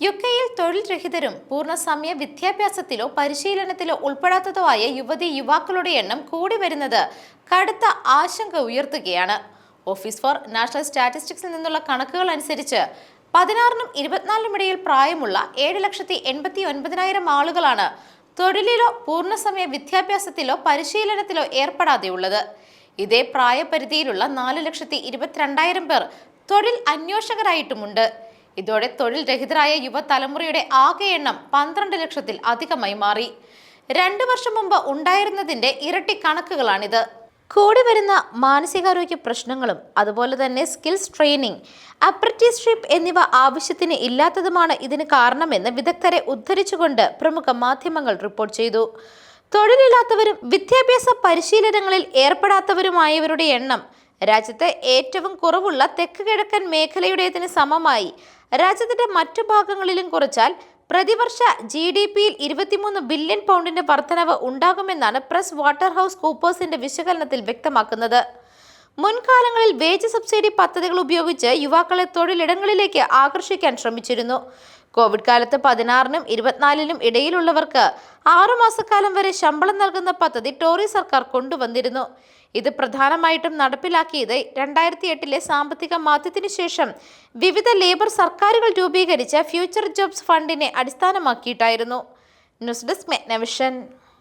U കെയിൽ തൊഴിൽ രഹിതരും പൂർണസമയ വിദ്യാഭ്യാസത്തിലോ പരിശീലനത്തിലോ ഉൾപ്പെടാത്തതോ ആയ യുവതി യുവാക്കളുടെ എണ്ണം കൂടി വരുന്നത് കടുത്ത ആശങ്ക ഉയർത്തുകയാണ്. ഓഫീസ് ഫോർ നാഷണൽ സ്റ്റാറ്റിസ്റ്റിക്സിൽ നിന്നുള്ള കണക്കുകൾ അനുസരിച്ച് പതിനാറിനും ഇരുപത്തിനാലിനും ഇടയിൽ പ്രായമുള്ള ഏഴ് ലക്ഷത്തി എൺപത്തി ഒൻപതിനായിരം ആളുകളാണ് തൊഴിലിലോ പൂർണസമയ വിദ്യാഭ്യാസത്തിലോ പരിശീലനത്തിലോ ഏർപ്പെടാതെയുള്ളത്. ഇതേ പ്രായപരിധിയിലുള്ള നാല് ലക്ഷത്തി ഇരുപത്തിരണ്ടായിരം പേർ തൊഴിൽ അന്വേഷകരായിട്ടുമുണ്ട്. ഇതോടെ തൊഴിൽ രഹിതരായ യുവതലമുറയുടെ ആകെ എണ്ണം പന്ത്രണ്ട് ലക്ഷത്തിൽ അധികമായി മാറി. രണ്ടു വർഷം മുമ്പ് ഉണ്ടായിരുന്നതിന്റെ ഇരട്ടി കണക്കുകളാണിത്. കൂടി വരുന്ന മാനസികാരോഗ്യ പ്രശ്നങ്ങളും അതുപോലെ തന്നെ സ്കിൽസ് ട്രെയിനിങ് അപ്രന്റീസ്ഷിപ്പ് എന്നിവ ആവശ്യത്തിന് ഇല്ലാത്തതുമാണ് ഇതിന് കാരണമെന്ന് വിദഗ്ധരെ ഉദ്ധരിച്ചുകൊണ്ട് പ്രമുഖ മാധ്യമങ്ങൾ റിപ്പോർട്ട് ചെയ്തു. തൊഴിലില്ലാത്തവരും വിദ്യാഭ്യാസ പരിശീലനങ്ങളിൽ ഏർപ്പെടാത്തവരുമായവരുടെ എണ്ണം രാജ്യത്ത് ഏറ്റവും കുറവുള്ള തെക്ക് കിഴക്കൻ മേഖലയുടേതിന് സമമായി. രാജ്യത്തിന്റെ മറ്റു ഭാഗങ്ങളിലും കുറച്ചാൽ പ്രതിവർഷ ജി ഡി പിയിൽ ഇരുപത്തിമൂന്ന് ബില്യൺ പൗണ്ടിന്റെ വർധനവ് ഉണ്ടാകുമെന്നാണ് പ്രസ് വാട്ടർ ഹൗസ് കൂപ്പേഴ്സിന്റെ വിശകലനത്തിൽ വ്യക്തമാക്കുന്നത്. മുൻകാലങ്ങളിൽ വേജ് സബ്സിഡി പദ്ധതികൾ ഉപയോഗിച്ച് യുവാക്കളെ തൊഴിലിടങ്ങളിലേക്ക് ആകർഷിക്കാൻ ശ്രമിച്ചിരുന്നു. കോവിഡ് കാലത്ത് പതിനാറിനും ഇരുപത്തിനാലിനും ഇടയിലുള്ളവർക്ക് ആറുമാസക്കാലം വരെ ശമ്പളം നൽകുന്ന പദ്ധതി ടോറി സർക്കാർ കൊണ്ടുവന്നിരുന്നു. ഇത് പ്രധാനമായിട്ടും നടപ്പിലാക്കിയത് രണ്ടായിരത്തി എട്ടിലെ സാമ്പത്തിക മാന്ദ്യത്തിനു ശേഷം വിവിധ ലേബർ സർക്കാരുകൾ രൂപീകരിച്ച ഫ്യൂച്ചർ ജോബ്സ് ഫണ്ടിനെ അടിസ്ഥാനമാക്കിയിട്ടായിരുന്നു. News desk മെഗ്നവിഷൻ.